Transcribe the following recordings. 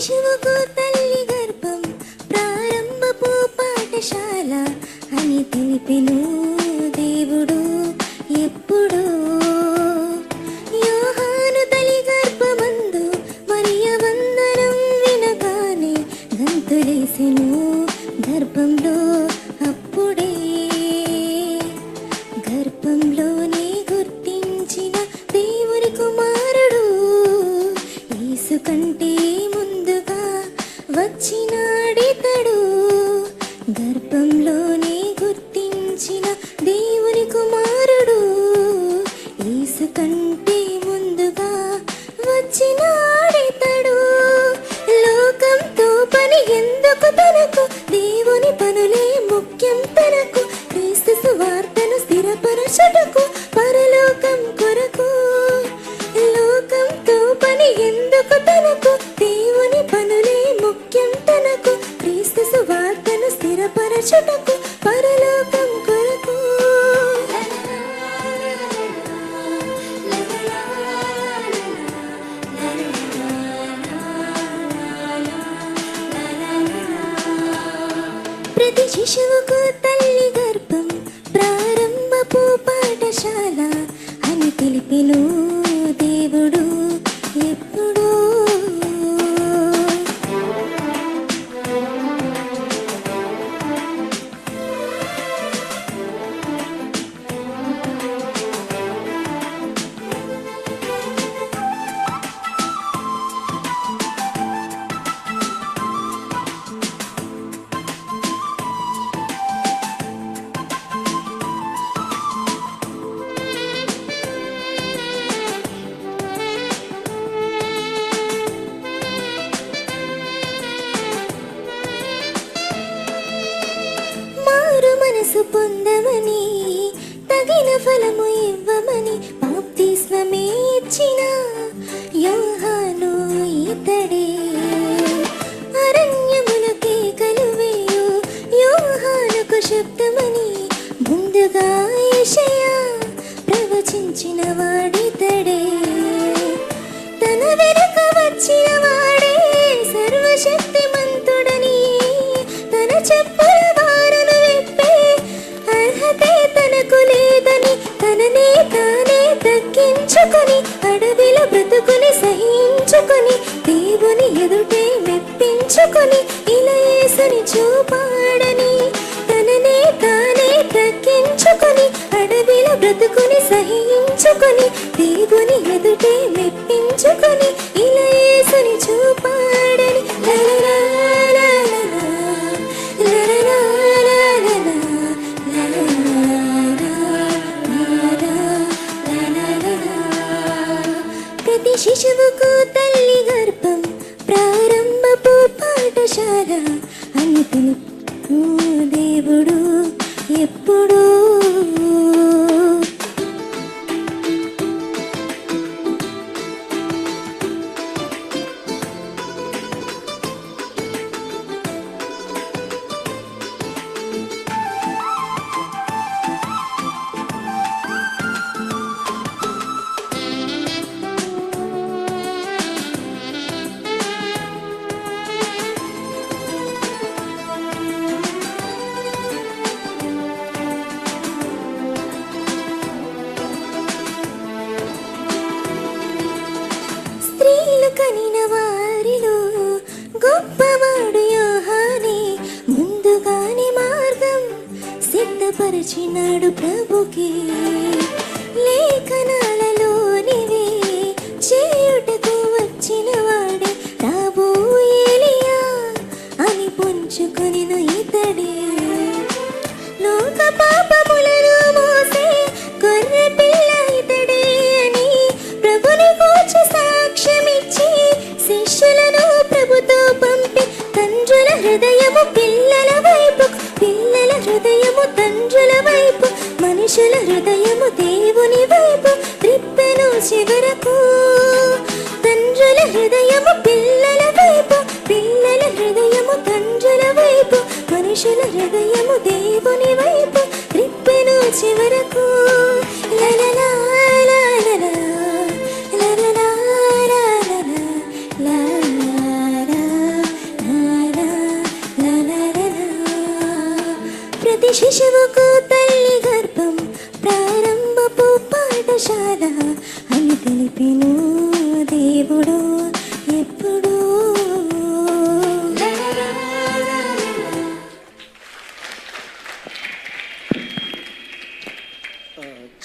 శిశువుకు తల్లి గర్భం ప్రారంభపు పాఠశాల అని తెలిపెను దేవుడు ఎప్పుడు. యోహాను తల్లి గర్భమందు మరియ వందనం వినగానే గంతులేసెను గర్భంలో అప్పుడే. గర్భంలోనే గుర్తించిన దేవుని కుమారుడు యేసు కంటే ちな స్థిరపరచుటకు పరలోకం కొరకు. ప్రతి శిశువుకు తల్లి గర్భం ప్రారంభపు పాఠశాల అని తెలిపిను మనసు పొందమని తగిన ఫలము ఇవ్వమని బాప్తిస్మమే ఇచ్చిన యోహాను ఇతడే. అరణ్యములకే కలువేయు యోహానుకు శబ్దమని ముందుగా యషయా ప్రవచించిన వాడితడే. తన వెనుక వచ్చిన తగ్గించుకొని అడవిలో బ్రతుకుని సహించుకొని దేవుని ఎదుటే మెప్పించుకొని పాఠశాల అని తెలుపు దేవుడు ఎప్పుడు కనిన వారిలో గొప్పవాడు యోహానే. ముందుగానే మార్గం సిద్ధపరిచినాడు ప్రభుకి. లేఖనాలలోనివే చేయుటకు వచ్చిన వాడే రాబోయేలియా అని పొంచుకొనిన ఇతడే. లోక పాపములను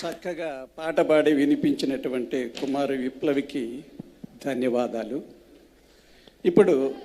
చక్కగా పాట పాడి వినిపించినటువంటి కుమారు విప్లవికి ధన్యవాదాలు. ఇప్పుడు